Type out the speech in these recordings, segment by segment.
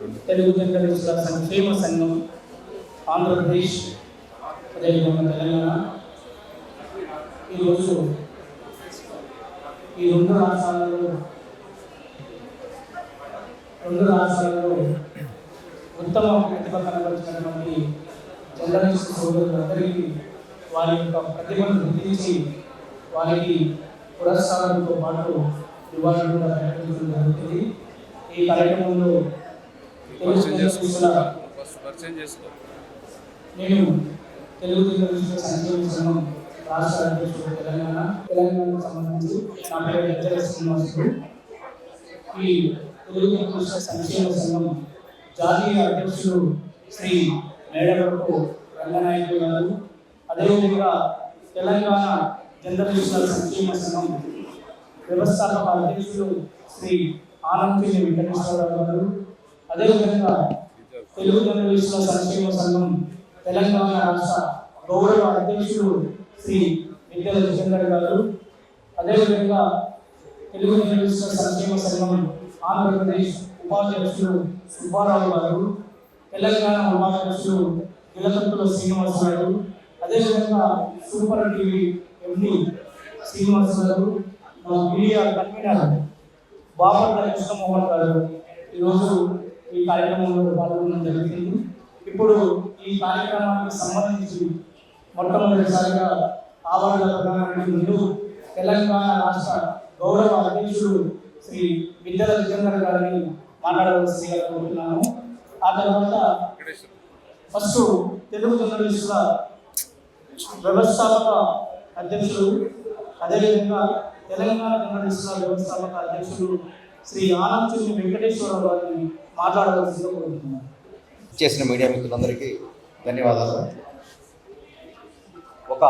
తెలుగు జర్నలిస్టుల సంక్షేమ సంఘం ఆంధ్రప్రదేశ్ అదేవిధంగా తెలంగాణ. ఈరోజు ఈ రెండు రాష్ట్రాలలో రెండు రాష్ట్రాలలో ఉత్తమ ప్రతిభ కనబరిచినటువంటి జర్నలిస్ట్ సోదరులందరికీ వారి యొక్క ప్రతిభను గుర్తించి వారికి పురస్కారంతో పాటు రివార్డు కూడా ప్రకటించడం జరుగుతుంది. ఈ కార్యక్రమంలో తెలుగు జర్నలిస్టుల పరిచయం చేసుకో. నేను తెలుగుదేశం సంక్షేమ సంఘం రాష్ట్ర అధ్యక్షుడు తెలంగాణ తెలంగాణకు సంబంధించి నా పేరు హెచ్చర శ్రీనివాసుడు ఈ తెలుగు సంక్షేమ సంఘం జాతీయ అధ్యక్షుడు శ్రీ మేడవరపు రంగనాయకుడు గారు. అదేవిధంగా తెలంగాణ జర్నలిస్టుల సంక్షేమ సంఘం వ్యవస్థాపక అధ్యక్షుడు శ్రీ ఆనంద్ వెంకటేశ్వరరావు గారు. అదేవిధంగా తెలుగు జర్నలిస్టుల సంక్షేమ సంఘం తెలంగాణ రాష్ట్ర గౌరవ అధ్యక్షుడు శ్రీ విద్యల జితేందర్ గారు అదేవిధంగా తెలుగు జర్నలిస్టుల సంక్షేమ సంఘం ఆంధ్రప్రదేశ్ ఉపాధ్యక్షుడు సుబ్బారావు గారు తెలంగాణ ఉపాధ్యక్షుడు నిలకంతుల శ్రీనివాస్ గారు అదేవిధంగా సూపర్ టీవీ ఎండి శ్రీనివాస్ గారు మీడియా కన్వీనర్ బాపట్ల కృష్ణమోహన్ గారు. ఈరోజు ఈ కార్యక్రమంలో పాల్గొనడం జరిగింది. ఇప్పుడు ఈ కార్యక్రమానికి సంబంధించి మొట్టమొదటిసారిగా ఆవరణ ముందు తెలంగాణ రాష్ట్ర గౌరవ అధ్యక్షుడు శ్రీ విద్యల విజేందర్ గారిని మాట్లాడవలసిందిగా కోరుతున్నాను. ఆ తర్వాత ఫస్ట్ తెలుగు జర్నలిస్టుల వ్యవస్థాపక అధ్యక్షుడు అదేవిధంగా తెలంగాణ జర్నలిస్టుల వ్యవస్థాపక అధ్యక్షుడు శ్రీ ఆనంద వెంకటేశ్వర వారిని మాట్లాడవలసిందిగా కోరుతున్నాను. చేసిన మీడియా మిత్రులందరికీ ధన్యవాదాలు. ఒక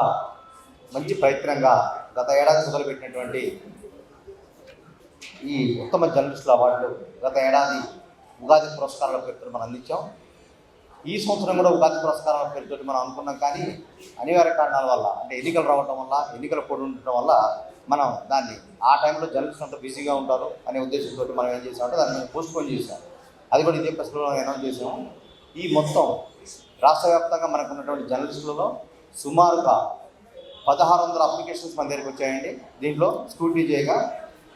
మంచి ప్రయత్నంగా గత ఏడాది మొదలుపెట్టినటువంటి ఈ ఉత్తమ జర్నలిస్టుల అవార్డులు గత ఏడాది ఉగాది పురస్కారాల పేరుతో మనం అందించాం. ఈ సంవత్సరం కూడా ఉగాది పురస్కారాల పేరుతో మనం అనుకున్నాం కానీ అనివార్య కారణాల వల్ల అంటే ఎన్నికలు రావడం వల్ల ఎన్నికలు కోడ్ ఉండటం వల్ల మనం దాన్ని ఆ టైంలో జర్నలిస్ట్ అంతా బిజీగా ఉంటారు అనే ఉద్దేశంతో మనం ఏం చేసామంటే దాన్ని పోస్ట్ పోన్ అది కూడా ఇదే ప్రశ్నలో అనౌన్స్ చేసాము ఈ మొత్తం రాష్ట్ర వ్యాప్తంగా మనకు ఉన్నటువంటి జర్నలిస్టులలో సుమారుగా పదహారు వందల అప్లికేషన్స్ మన దగ్గరికి వచ్చాయండి. దీంట్లో స్కూటీ చేయగా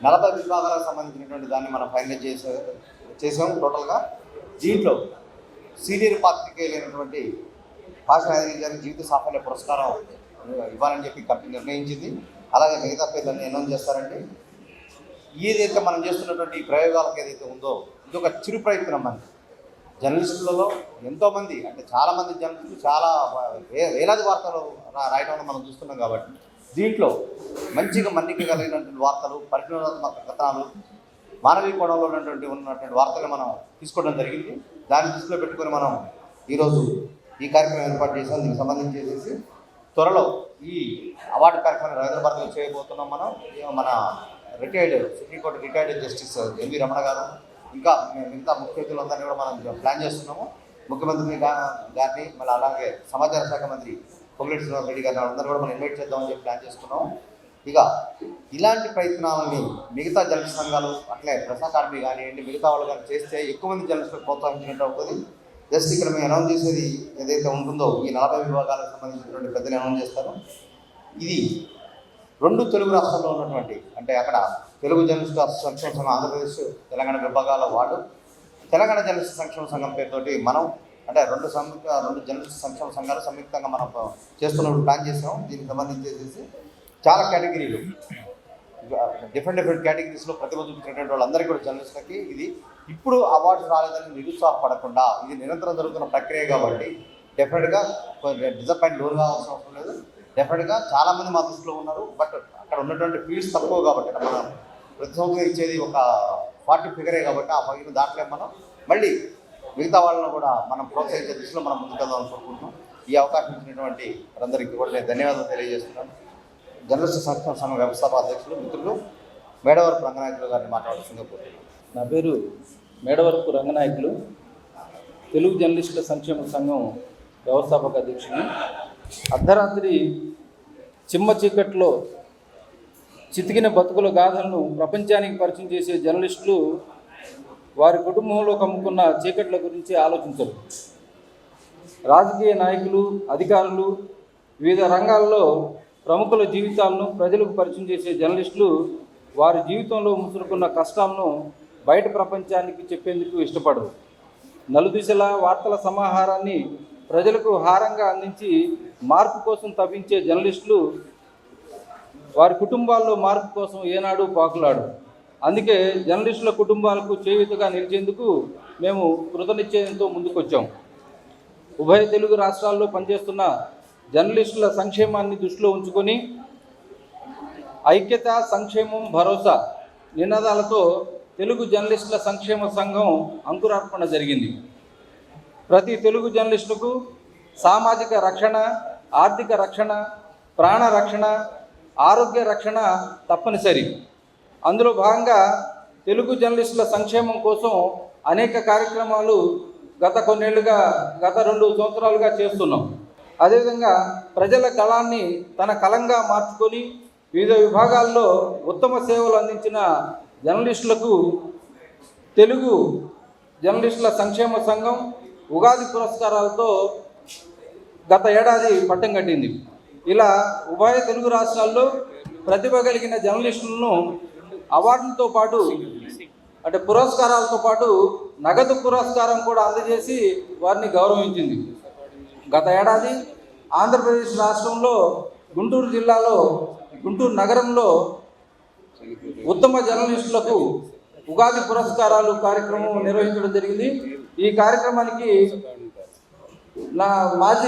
నలభై విభాగాలకు సంబంధించినటువంటి దాన్ని మనం ఫైనలైజ్ చేసే చేసాము టోటల్గా. దీంట్లో సీనియర్ పాత్రికేయులైనటువంటి భాష జీవిత సాఫల్య పురస్కారం ఇవ్వాలని చెప్పి కంపెనీ నిర్ణయించింది. అలాగే మిగతా పేర్లన్నీ అనౌన్స్ చేస్తారండి. ఏదైతే మనం చేస్తున్నటువంటి ఈ ప్రయోగాలకు ఏదైతే ఉందో ఇది ఒక చిరు ప్రయత్నం మనకి జర్నలిస్టులలో ఎంతోమంది అంటే చాలామంది జర్నలిస్టులు చాలా వేలాది వార్తలు రా- రాయడం మనం చూస్తున్నాం కాబట్టి దీంట్లో మంచిగా మన్నిక కలిగినటువంటి వార్తలు పరిశోధనాత్మక కథనాలు మానవీయ కోణంలో ఉన్నటువంటి ఉన్నటువంటి వార్తలు మనం తీసుకోవడం జరిగింది. దాన్ని దృష్టిలో పెట్టుకొని మనం ఈరోజు ఈ కార్యక్రమం ఏర్పాటు చేసాం దీనికి సంబంధించేసి త్వరలో ఈ అవార్డు కార్యక్రమం హైదరాబాద్లో చేయబోతున్నాం మనం. మన retired supreme court retired justice M V Ramana గారు ఇంకా మిగతా ముఖ్య వ్యక్తులందరినీ కూడా మనం ప్లాన్ చేస్తున్నాము. ముఖ్యమంత్రి గారిని మళ్ళీ అలాగే సమాచార శాఖ మంత్రి పొంగులేటి శ్రీనివాస్ రెడ్డి గారిని అందరూ కూడా మనం ఇన్వైట్ చేద్దామని చెప్పి ప్లాన్ చేస్తున్నాము. ఇక ఇలాంటి ప్రయత్నాలని మిగతా జర్నలిస్ట్ సంఘాలు అట్లే ప్రసాకార్మి కానివ్వండి మిగతా వాళ్ళు కానీ చేస్తే ఎక్కువ మంది జర్నలిస్టులకు ప్రోత్సహించినట్టు అవుతుంది. జస్ట్ ఇక్కడ మేము అనౌన్స్ చేసేది ఏదైతే ఉంటుందో ఈ నలభై విభాగాలకు సంబంధించినటువంటి పెద్దలు అనౌన్స్ చేస్తారు ఇది రెండు తెలుగు రాష్ట్రాల్లో ఉన్నటువంటి అంటే అక్కడ తెలుగు జర్నలిస్ట్ సంక్షేమ సంఘం ఆంధ్రప్రదేశ్ తెలంగాణ విభాగాల వాడు తెలంగాణ జర్నలిస్ట్ సంక్షేమ సంఘం పేరుతోటి మనం అంటే రెండు సంయుక్త రెండు జర్నలిస్ట్ సంక్షేమ సంఘాలు సంయుక్తంగా మనం చేస్తున్నప్పుడు ప్లాన్ చేసాం దీనికి సంబంధించేసి చాలా కేటగిరీలు డిఫరెంట్ డిఫరెంట్ కేటగిరీస్లో ప్రతిభ చూపించినటువంటి వాళ్ళందరికీ కూడా జర్నలిస్ట్లకి ఇది ఇప్పుడు అవార్డు రాలేదని నిరుత్సాహపడకుండా ఇది నిరంతరం జరుగుతున్న ప్రక్రియ కాబట్టి డెఫినెట్గా డిసప్పాయింట్ లోన్ కావాల్సిన అవసరం లేదు. డెఫినెట్గా చాలామంది మా దృష్టిలో ఉన్నారు బట్ అక్కడ ఉన్నటువంటి ఫీల్డ్స్ తక్కువ కాబట్టి మనం ప్రతి సంవత్సరం ఇచ్చేది ఒక ఫార్టీ ఫిగరే కాబట్టి ఆ ఫైవ్ దాంట్లో మనం. మళ్ళీ మిగతా వాళ్ళని కూడా మనం ప్రోత్సహించే దిశలో మనం ముందుకెళ్దాం అనుకుంటున్నాం ఈ అవకాశం ఇచ్చినటువంటి వారందరికీ కూడా నేను ధన్యవాదాలు తెలియజేస్తున్నాను. జర్నలిస్ట్ సంస్థ సంఘ వ్యవస్థాపక అధ్యక్షులు మిత్రులు మేడవరపు రంగనాయకులు గారిని మాట్లాడుతుందిగా కోరుతున్నాను నా పేరు మేడవరపు రంగనాయకులు. తెలుగు జర్నలిస్టుల సంక్షేమ సంఘం వ్యవస్థాపక అధ్యక్షుడు అర్ధరాత్రి చిమ్మ చీకట్లో చితికిన బతుకుల గాథలను ప్రపంచానికి పరిచయం చేసే జర్నలిస్టులు వారి కుటుంబంలో కమ్ముకున్న చీకట్ల గురించి ఆలోచించరు. రాజకీయ నాయకులు అధికారులు వివిధ రంగాల్లో ప్రముఖుల జీవితాలను ప్రజలకు పరిచయం చేసే జర్నలిస్టులు వారి జీవితంలో ముసురుకున్న కష్టాలను బయట ప్రపంచానికి చెప్పేందుకు ఇష్టపడరు. నలుదిశల వార్తల సమాహారాన్ని ప్రజలకు హారంగా అందించి మార్పు కోసం తప్పించే జర్నలిస్టులు వారి కుటుంబాల్లో మార్పు కోసం ఏనాడు పాకులాడు అందుకే జర్నలిస్టుల కుటుంబాలకు చేయుతగా నిలిచేందుకు మేము కృతనిశ్చయంతో ముందుకొచ్చాం. ఉభయ తెలుగు రాష్ట్రాల్లో పనిచేస్తున్న జర్నలిస్టుల సంక్షేమాన్ని దృష్టిలో ఉంచుకొని ఐక్యత సంక్షేమం భరోసా నినాదాలతో తెలుగు జర్నలిస్టుల సంక్షేమ సంఘం అంకురార్పణ జరిగింది. ప్రతి తెలుగు జర్నలిస్టులకు సామాజిక రక్షణ ఆర్థిక రక్షణ ప్రాణ రక్షణ ఆరోగ్య రక్షణ తప్పనిసరి. అందులో భాగంగా తెలుగు జర్నలిస్టుల సంక్షేమం కోసం అనేక కార్యక్రమాలు గత కొన్నేళ్ళుగా గత రెండు సంవత్సరాలుగా చేస్తున్నాం. అదేవిధంగా ప్రజల కళాన్ని తన కలంగా మార్చుకొని వివిధ విభాగాల్లో ఉత్తమ సేవలు అందించిన జర్నలిస్టులకు తెలుగు జర్నలిస్టుల సంక్షేమ సంఘం ఉగాది పురస్కారాలతో గత ఏడాది పట్టం కట్టింది. ఇలా ఉభయ తెలుగు రాష్ట్రాల్లో ప్రతిభ కలిగిన జర్నలిస్టులను అవార్డులతో పాటు అంటే పురస్కారాలతో పాటు నగదు పురస్కారం కూడా అందజేసి వారిని గౌరవించింది. గత ఏడాది ఆంధ్రప్రదేశ్ రాష్ట్రంలో గుంటూరు జిల్లాలో గుంటూరు నగరంలో ఉత్తమ జర్నలిస్టులకు ఉగాది పురస్కారాలు కార్యక్రమం నిర్వహించడం జరిగింది. ఈ కార్యక్రమానికి నా మాజీ